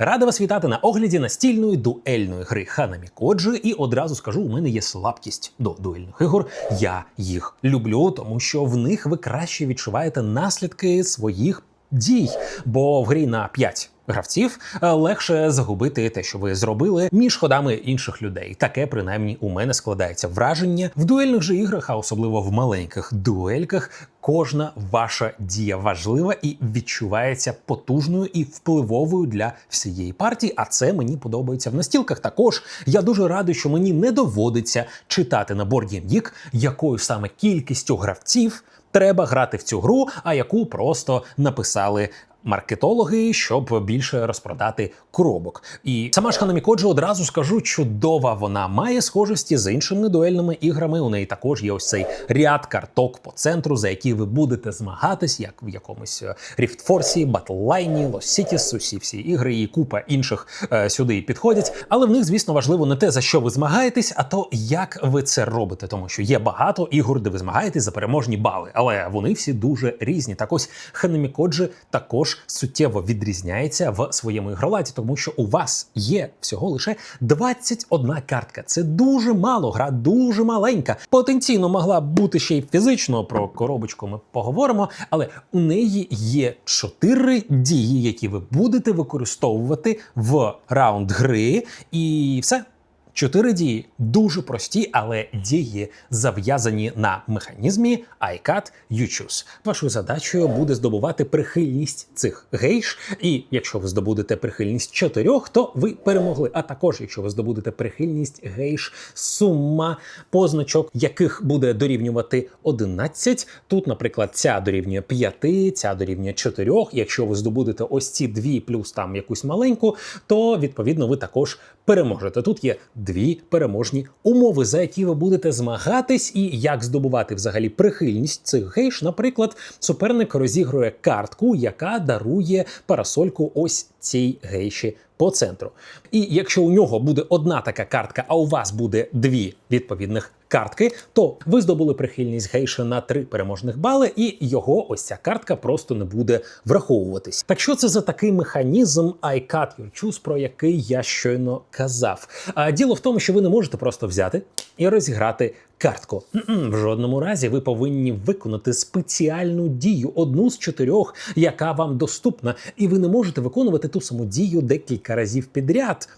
Рада вас вітати на огляді настільної дуельної гри Ханамі Коджи. І одразу скажу, у мене є слабкість до дуельних ігор. Я їх люблю, тому що в них ви краще відчуваєте наслідки своїх дій. Бо в грі на 5 гравців е, легше загубити те, що ви зробили, між ходами інших людей. Таке принаймні у мене складається враження в дуельних же іграх, а особливо в маленьких дуельках. Кожна ваша дія важлива і відчувається потужною і впливовою для всієї партії. А це мені подобається в настілках. Також я дуже радий, що мені не доводиться читати на борді Geek, якою саме кількістю гравців треба грати в цю гру, а яку просто написали. Маркетологи, щоб більше розпродати коробок. І сама ж Ханамі Коджі одразу скажу, чудова вона має схожості з іншими дуельними іграми. У неї також є ось цей ряд карток по центру, за які ви будете змагатись, як в якомусь Battleline, Lost Cities, усі всі ігри і купа інших е, сюди підходять. Але в них, звісно, важливо не те, за що ви змагаєтесь, а то як ви це робите, тому що є багато ігор, де ви змагаєтесь за переможні бали, але вони всі дуже різні. Так ось Ханамі Коджі також суттєво відрізняється в своєму ігроладі, тому що у вас є всього лише 21 картка. Це дуже мало, гра дуже маленька. Потенційно могла бути ще й фізично. Про коробочку ми поговоримо, але у неї є 4 дії, які ви будете використовувати в раунд гри, і все. Чотири дії дуже прості, але дії зав'язані на механізмі iCat You Choose. Вашою задачею буде здобувати прихильність цих гейш. І якщо ви здобудете прихильність чотирьох, то ви перемогли. А також, якщо ви здобудете прихильність гейш, сума позначок, яких буде дорівнювати 11. Тут, наприклад, ця дорівнює 5, ця дорівнює 4. Якщо ви здобудете ось ці дві плюс там якусь маленьку, то відповідно ви також переможете. Тут є дві переможні умови, за які ви будете змагатись, і як здобувати взагалі прихильність цих гейш. Наприклад, суперник розігрує картку, яка дарує парасольку ось цій гейші по центру. І якщо у нього буде одна така картка, а у вас буде дві відповідних картки, то ви здобули прихильність гейша на три переможних бали, і його ось ця картка просто не буде враховуватись. Так що це за такий механізм I cut your choose, про який я щойно казав? А діло в тому, що ви не можете просто взяти і розіграти картку. В жодному разі ви повинні виконати спеціальну дію, одну з чотирьох, яка вам доступна, і ви не можете виконувати ту саму дію декілька разів підряд,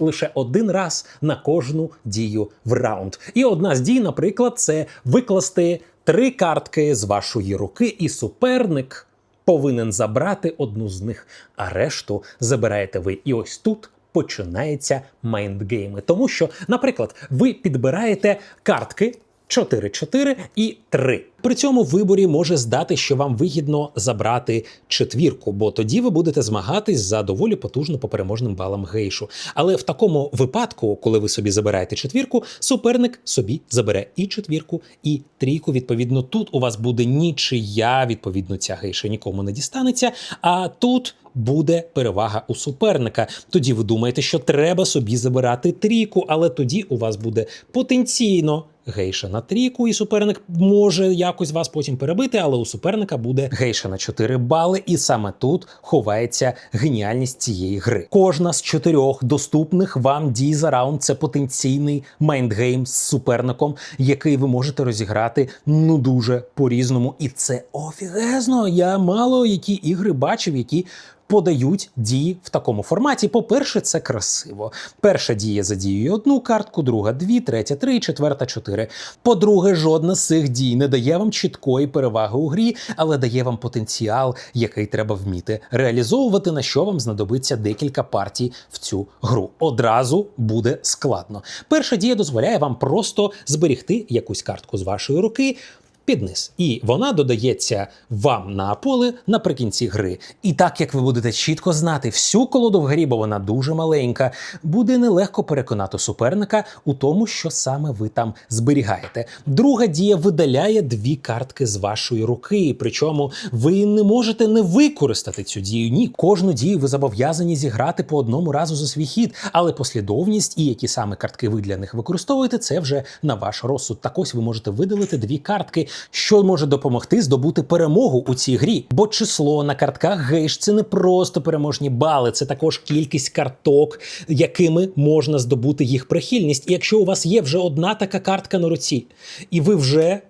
лише один раз на кожну дію в раунд. І одна з дій, наприклад, це викласти три картки з вашої руки, і суперник повинен забрати одну з них, а решту забираєте ви. І ось тут. Починається майндгейми, тому що, наприклад, ви підбираєте картки 4, 4 і 3. При цьому виборі може здати, що вам вигідно забрати четвірку, бо тоді ви будете змагатись за доволі потужно по переможним балам гейшу. Але в такому випадку, коли ви собі забираєте четвірку, суперник собі забере і четвірку, і трійку. Відповідно, тут у вас буде нічия, відповідно, ця гейша нікому не дістанеться. А тут буде перевага у суперника. Тоді ви думаєте, що треба собі забирати трійку, але тоді у вас буде потенційно. Гейша на трійку, і суперник може якось вас потім перебити, але у суперника буде гейша на 4 бали, і саме тут ховається геніальність цієї гри. Кожна з чотирьох доступних вам дій за раунд це потенційний майндгейм з суперником, який ви можете розіграти ну дуже по-різному. І це офігезно. Я мало які ігри бачив, які подають дії в такому форматі. По-перше, це красиво. Перша дія задіює одну картку, друга дві, третя три, четверта чотири. По-друге, жодна з цих дій не дає вам чіткої переваги у грі, але дає вам потенціал, який треба вміти реалізовувати, на що вам знадобиться декілька партій в цю гру. Одразу буде складно. Перша дія дозволяє вам просто зберігти якусь картку з вашої руки під. І вона додається вам на поле наприкінці гри. І так як ви будете чітко знати всю колоду в грі, бо вона дуже маленька, буде нелегко переконати суперника у тому, що саме ви там зберігаєте. Друга дія видаляє дві картки з вашої руки. Причому ви не можете не використати цю дію. Ні, кожну дію ви зобов'язані зіграти по одному разу за свій хід, але послідовність і які саме картки ви для них використовуєте, це вже на ваш розсуд. Так ось ви можете видалити дві картки. Що може допомогти здобути перемогу у цій грі. Бо число на картках гейш це не просто переможні бали, це також кількість карток, якими можна здобути їх прихильність. І якщо у вас є вже одна така картка на руці, і ви вже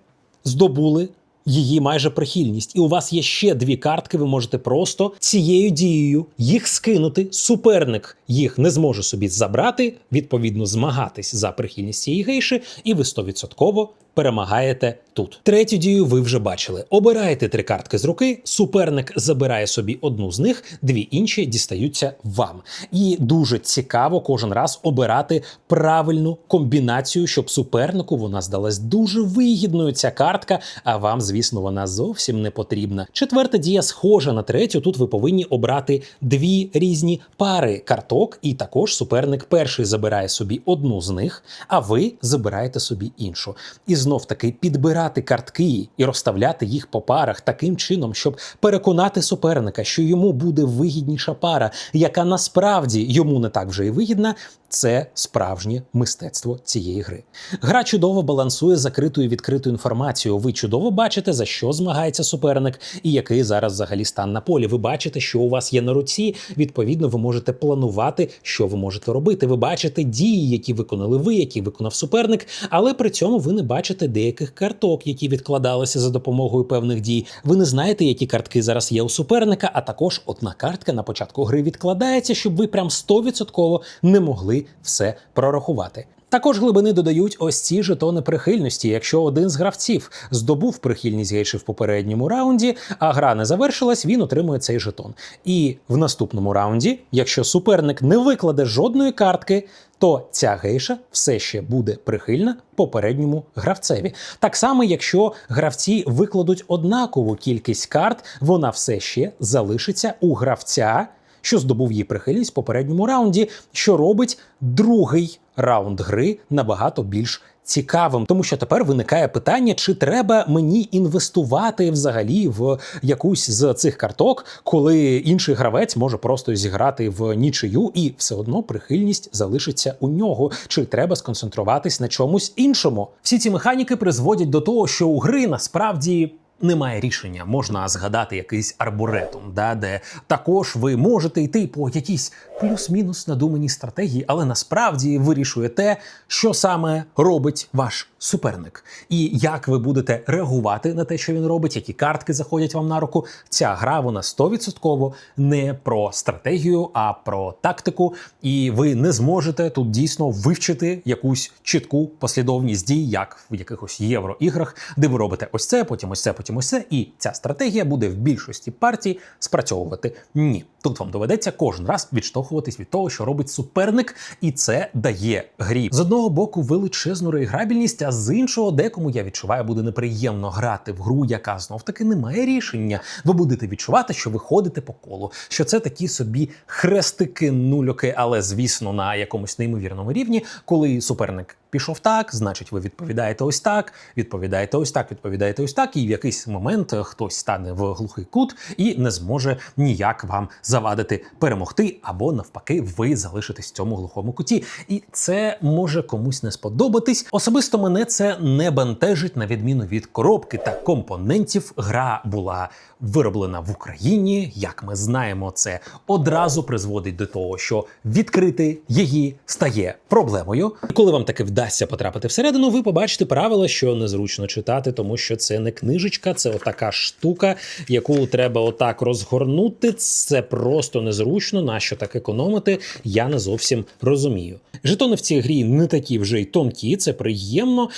здобули. Її майже прихильність, і у вас є ще дві картки. Ви можете просто цією дією їх скинути. Суперник їх не зможе собі забрати, відповідно, змагатись за прихильність цієї гейші, і ви 100% перемагаєте тут. Третю дію ви вже бачили. Обираєте три картки з руки, суперник забирає собі одну з них, дві інші дістаються вам. І дуже цікаво кожен раз обирати правильну комбінацію, щоб супернику вона здалась дуже вигідною. Ця картка, а вам, звісно, вона зовсім не потрібна. Четверта дія схожа на третю. Тут ви повинні обрати дві різні пари карток, і також суперник перший забирає собі одну з них, а ви забираєте собі іншу. І знов таки підбирати картки і розставляти їх по парах таким чином, щоб переконати суперника, що йому буде вигідніша пара, яка насправді йому не так вже і вигідна. Це справжнє мистецтво цієї гри. Гра чудово балансує закритою і відкритою інформацією. Ви чудово бачите, за що змагається суперник і який зараз взагалі стан на полі. Ви бачите, що у вас є на руці. Відповідно, ви можете планувати, що ви можете робити. Ви бачите дії, які виконали ви, які виконав суперник, але при цьому ви не бачите деяких карток, які відкладалися за допомогою певних дій. Ви не знаєте, які картки зараз є у суперника, а також одна картка на початку гри відкладається, щоб ви прям 100% не могли все прорахувати. Також глибини додають ось ці жетони прихильності. Якщо один з гравців здобув прихильність гейші в попередньому раунді, а гра не завершилась, він отримує цей жетон. І в наступному раунді, якщо суперник не викладе жодної картки, то ця гейша все ще буде прихильна попередньому гравцеві. Так само, якщо гравці викладуть однакову кількість карт, вона все ще залишиться у гравця що здобув її прихильність в попередньому раунді, що робить другий раунд гри набагато більш цікавим, тому що тепер виникає питання, чи треба мені інвестувати взагалі в якусь з цих карток, коли інший гравець може просто зіграти в нічию, і все одно прихильність залишиться у нього. Чи треба сконцентруватись на чомусь іншому? Всі ці механіки призводять до того, що у гри насправді немає рішення. Можна згадати якийсь арборетум, да, де також ви можете йти по якійсь плюс-мінус надуманій стратегії, але насправді вирішує те, що саме робить ваш суперник, і як ви будете реагувати на те, що він робить, які картки заходять вам на руку. Ця гра вона 100% не про стратегію, а про тактику. І ви не зможете тут дійсно вивчити якусь чітку послідовність дій, як в якихось євроіграх, де ви робите ось це, потім ось це, потім ось це, і ця стратегія буде в більшості партій спрацьовувати. Ні, тут вам доведеться кожен раз відштовхуватись від того, що робить суперник, і це дає грі з одного боку величезну реіграбільність, а з іншого, декому я відчуваю, буде неприємно грати в гру, яка знов таки не має рішення. Ви будете відчувати, що ви ходите по колу, що це такі собі хрестики, нульоки, але звісно на якомусь неймовірному рівні, коли суперник. Пішов так, значить, ви відповідаєте ось так, відповідаєте ось так, відповідаєте ось так, і в якийсь момент хтось стане в глухий кут і не зможе ніяк вам завадити перемогти, або навпаки, ви залишитесь в цьому глухому куті. І це може комусь не сподобатись. Особисто мене це не бентежить на відміну від коробки та компонентів. Гра була вироблена в Україні. Як ми знаємо, це одразу призводить до того, що відкрити її стає проблемою. Коли вам таки вдасться потрапити всередину, ви побачите правила, що незручно читати, тому що це не книжечка, це отака штука, яку треба отак розгорнути. Це просто незручно. Нащо так економити? Я не зовсім розумію. Жетони в цій грі не такі вже й тонкі, це приємно.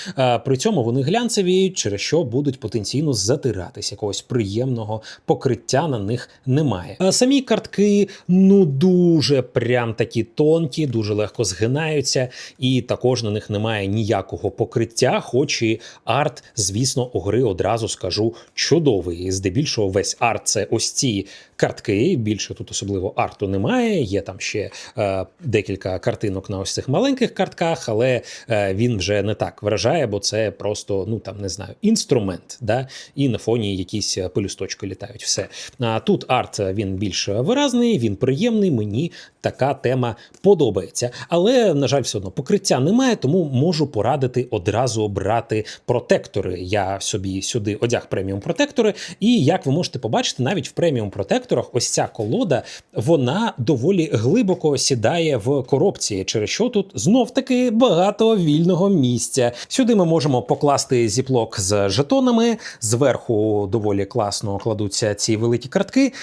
При цьому вони глянцеві, через що будуть потенційно затиратись. Якогось приємного покриття на них немає. А самі картки ну дуже прям такі тонкі, дуже легко згинаються, і також на них немає ніякого покриття, хоч і арт, звісно, у гри одразу скажу чудовий. Здебільшого весь арт це ось ці картки. Більше тут особливо арту немає. Є там ще е, декілька картинок на ось цих маленьких картках, але е, він вже не так вражає, бо це просто ну там не знаю інструмент, да, і на фоні якісь пелюсточки літають. Все а тут арт він більш виразний, він приємний. Мені така тема подобається. Але на жаль, все одно покриття немає, тому можу порадити одразу брати протектори. Я собі сюди одяг преміум протектори, і як ви можете побачити, навіть в преміум протекторах ось ця колода вона доволі глибоко сідає в коробці, через що тут знов таки багато вільного місця. Сюди ми можемо покласти зіплок з жетонами. Зверху доволі класно кладуться ці великі картки.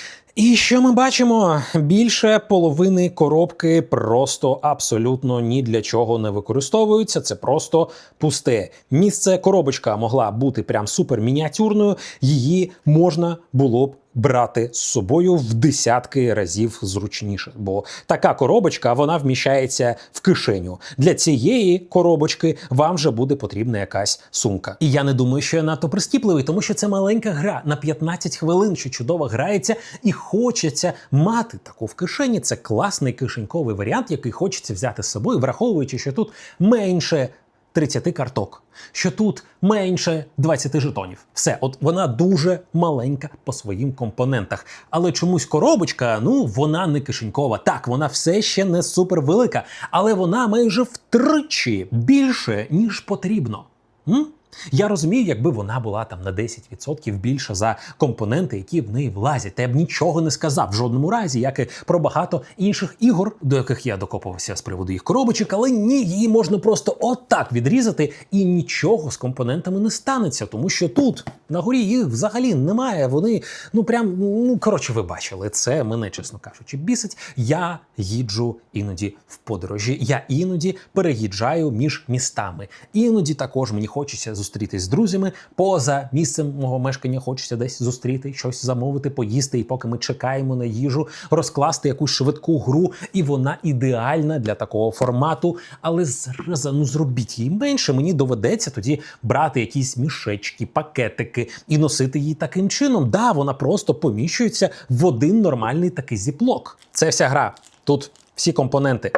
І що ми бачимо? Більше половини коробки просто абсолютно ні для чого не використовуються. Це просто пусте місце. Коробочка могла бути прям супер мініатюрною. Її можна було б. Брати з собою в десятки разів зручніше, бо така коробочка вона вміщається в кишеню. Для цієї коробочки вам вже буде потрібна якась сумка. І я не думаю, що я надто прискіпливий, тому що це маленька гра на 15 хвилин, що чудово грається, і хочеться мати таку в кишені. Це класний кишеньковий варіант, який хочеться взяти з собою, враховуючи, що тут менше 30 карток, що тут менше 20 жетонів. Все, от вона дуже маленька по своїм компонентах. Але чомусь коробочка, ну вона не кишенькова. Так, вона все ще не супер велика, але вона майже втричі більше, ніж потрібно. М? Я розумію, якби вона була там на 10% більша за компоненти, які в неї влазять. Та я б нічого не сказав в жодному разі, як і про багато інших ігор, до яких я докопувався з приводу їх коробочок, але ні, її можна просто отак відрізати, і нічого з компонентами не станеться, тому що тут на горі їх взагалі немає. Вони ну прям ну коротше, ви бачили це. Мене чесно кажучи, бісить. Я їджу іноді в подорожі. Я іноді переїжджаю між містами. Іноді також мені хочеться зустрітись з друзями поза місцем мого мешкання. Хочеться десь зустріти, щось замовити, поїсти. І поки ми чекаємо на їжу, розкласти якусь швидку гру, і вона ідеальна для такого формату. Але зараз ну зробіть її менше. Мені доведеться тоді брати якісь мішечки, пакетики і носити її таким чином. Да, вона просто поміщується в один нормальний такий зіплок. Це вся гра. Тут всі компоненти.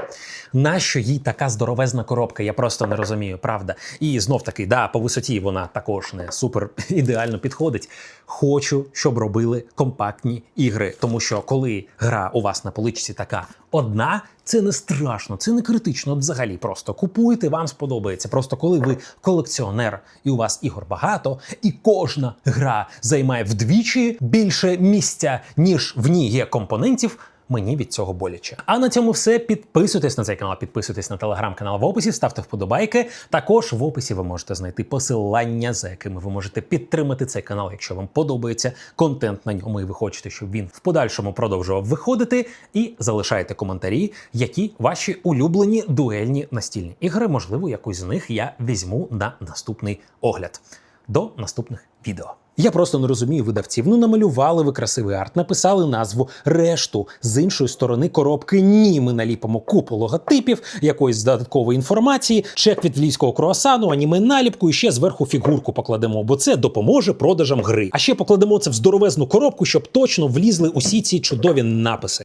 Нащо їй така здоровезна коробка? Я просто не розумію, правда. І знов таки, да, по висоті вона також не супер ідеально підходить. Хочу, щоб робили компактні ігри, тому що коли гра у вас на поличці така одна, це не страшно, це не критично. Взагалі просто купуйте, вам сподобається. Просто коли ви колекціонер і у вас ігор багато, і кожна гра займає вдвічі більше місця, ніж в ній є компонентів. Мені від цього боляче. А на цьому все. Підписуйтесь на цей канал, підписуйтесь на телеграм-канал в описі, ставте вподобайки. Також в описі ви можете знайти посилання, за якими ви можете підтримати цей канал, якщо вам подобається контент на ньому, і ви хочете, щоб він в подальшому продовжував виходити. І залишайте коментарі, які ваші улюблені дуельні настільні ігри. Можливо, якусь з них я візьму на наступний огляд. До наступних відео. Я просто не розумію видавців. Ну намалювали ви красивий арт, написали назву решту з іншої сторони коробки. Ні, ми наліпимо купу логотипів, якоїсь додаткової інформації, чек від львівського круасану, аніме наліпку і ще зверху фігурку покладемо, бо це допоможе продажам гри. А ще покладемо це в здоровезну коробку, щоб точно влізли усі ці чудові написи.